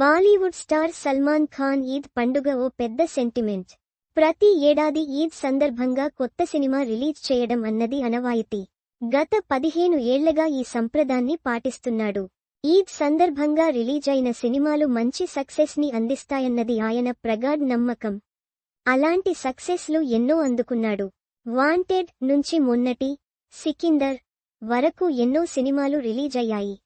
Bollywood star Salman Khan Eid పండుగ ఓ పెద్ద సెంటిమెంట్. ప్రతి ఏడాది ఈద్ సందర్భంగా కొత్త సినిమా రిలీజ్ చేయడం అన్నది అనవాయితీ గత పదిహేను ఏళ్ళగా ఈ సంప్రదాన్ని పాటిస్తున్నాడు. ఈద్ సందర్భంగా రిలీజ్ అయిన సినిమాలు మంచి సక్సెస్ని అందిస్తాయన్నది ఆయన ప్రగాఢ్ నమ్మకం. అలాంటి సక్సెస్లు ఎన్నో అందుకున్నాడు. వాంటెడ్ నుంచి మొన్నటి సికిందర్ వరకు ఎన్నో సినిమాలు రిలీజ్ అయ్యాయి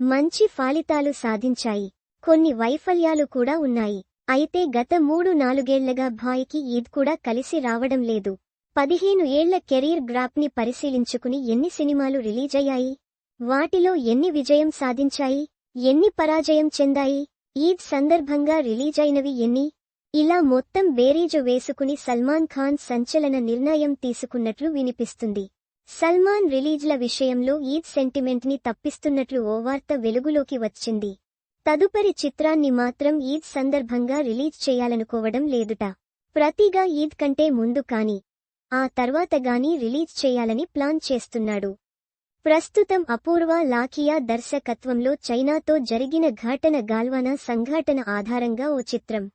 మంచి ఫలితాలు సాధించాయి. కొన్ని వైఫల్యాలు కూడా ఉన్నాయి. అయితే గత మూడు నాలుగేళ్ళగా భాయ్కి ఈద్ కూడా కలిసి రావడం లేదు. పదిహేను ఏళ్ళ కెరీర్ గ్రాప్ని పరిశీలించుకుని ఎన్ని సినిమాలు రిలీజ్ అయ్యాయి? వాటిలో ఎన్ని విజయం సాధించాయి? ఎన్ని పరాజయం చెందాయి? ఈద్ సందర్భంగా రిలీజ్ అయినవి ఎన్ని? ఇలా మొత్తం బేరీజు వేసుకుని సల్మాన్ ఖాన్ సంచలన నిర్ణయం తీసుకున్నట్లు వినిపిస్తుంది. సల్మాన్ రిలీజ్ల విషయంలో ఈద్ సెంటిమెంట్ని తప్పిస్తున్నట్లు ఓ వార్త వెలుగులోకి వచ్చింది. తదుపరి చిత్రాన్ని మాత్రం ఈద్ సందర్భంగా రిలీజ్ చేయాలనుకోవడం లేదుట. ప్రతిగా ఈద్ కంటే ముందు కాని ఆ తర్వాత గాని రిలీజ్ చేయాలని ప్లాన్ చేస్తున్నాడు. ప్రస్తుతం అపూర్వ లాఖియా దర్శకత్వంలో చైనాతో జరిగిన ఘాటన గాల్వానా సంఘాటన ఆధారంగా ఓ చిత్రం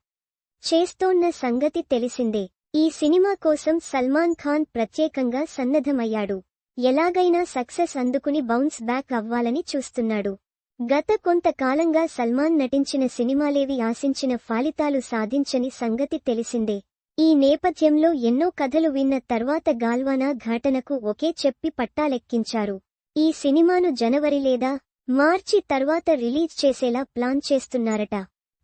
చేస్తోన్న సంగతి తెలిసిందే. ఈ సినిమా కోసం సల్మాన్ ఖాన్ ప్రత్యేకంగా సన్నద్ధమయ్యాడు. ఎలాగైనా సక్సెస్ అందుకుని బౌన్స్ బ్యాక్ అవ్వాలని చూస్తున్నాడు. గత కొంతకాలంగా సల్మాన్ నటించిన సినిమాలేవి ఆశించిన ఫలితాలు సాధించని సంగతి తెలిసిందే. ఈ నేపథ్యంలో ఎన్నో కథలు విన్న తర్వాత గాల్వానా ఘటనకు ఒకే చెప్పి పట్టాలెక్కించారు. ఈ సినిమాను జనవరి లేదా మార్చి తర్వాత రిలీజ్ చేసేలా ప్లాన్ చేస్తున్నారట.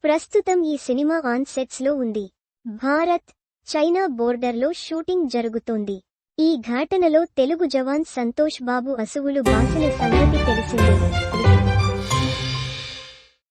ప్రస్తుతం ఈ సినిమా ఆన్ సెట్స్లో ఉంది. భారత్ చైనా బోర్డర్లో షూటింగ్ జరుగుతోంది. ఈ ఘటనలో తెలుగు జవాన్ సంతోష్ బాబు అసువులు బాసిన సంగతి తెలిసిందే.